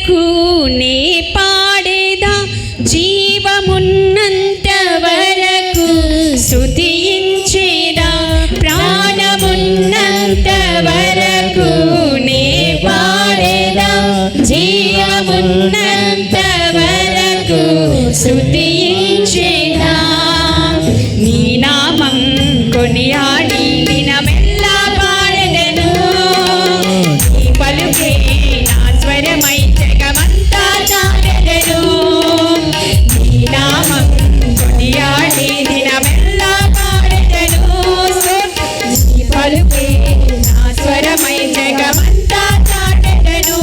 వరకు నే పాడేదా జీవమున్నంత వరకు స్తుతించేదా ప్రాణమున్నంత వరకు నే పాడేదా జీవమున్నంత వరకు స్తుతించేదా పలుకే నా స్వరమై జగమంతా చాటెదను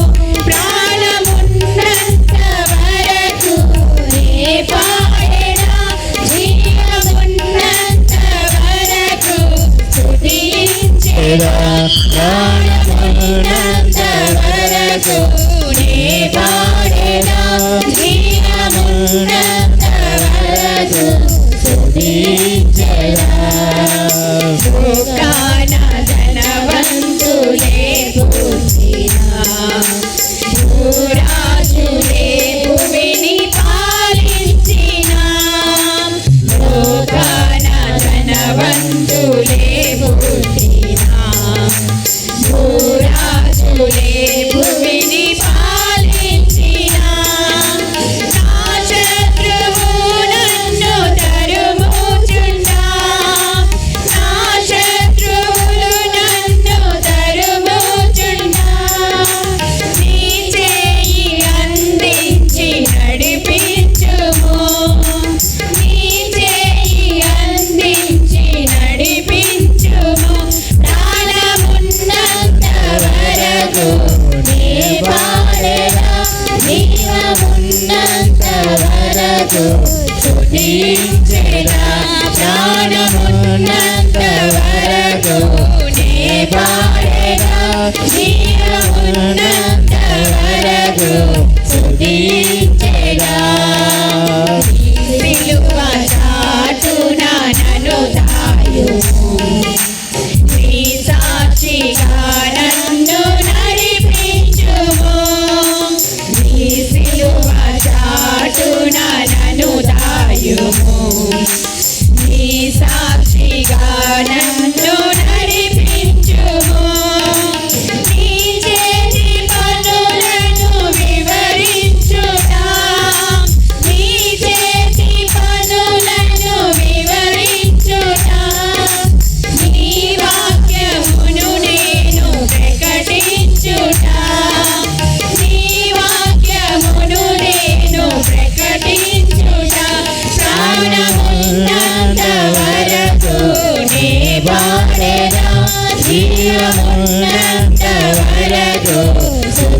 ప్రాణమున్నంత వరకు నే పాడెదా జీవమున్నంత వరకు స్తుతించెదా ప్రాణమున్నంత వరకు నే పాడెదా జీవమున్నంత వరకు స్తుతించెదా ಬಂದು పాడెదా జీవమున్నంత వరకు స్తుతించెదా ప్రాణమున్నంత వరకు వరకు oh.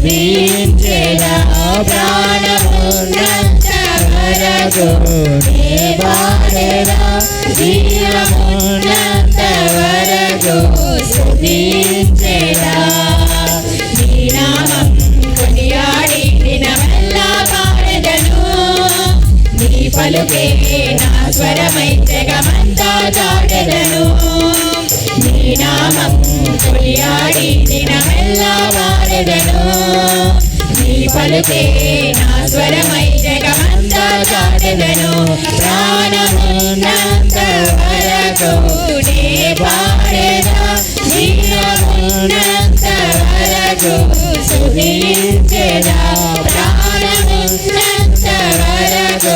సుధించెదా ప్రాణమున్నంత వరకు జీవమున్నంత వరకు కొనియాడి దినమెల్లా నీ పలుకే నా స్వరమై జగమంతా నీ నామం కొనియాడి దినమెల్లా పాడెదను నీ పలుకే నా స్వరమై జగమంతా చాటెదను ప్రాణమున్నంత వరకు నే పాడెదా జీవమున్నంత వరకు సుధించెదా ప్రాణమున్నంత వరకు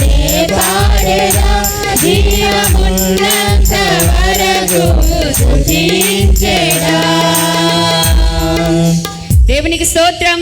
నే పాడెదా జీవమున్నంత వరకు సుధించెదా దేవునికి స్తోత్రం.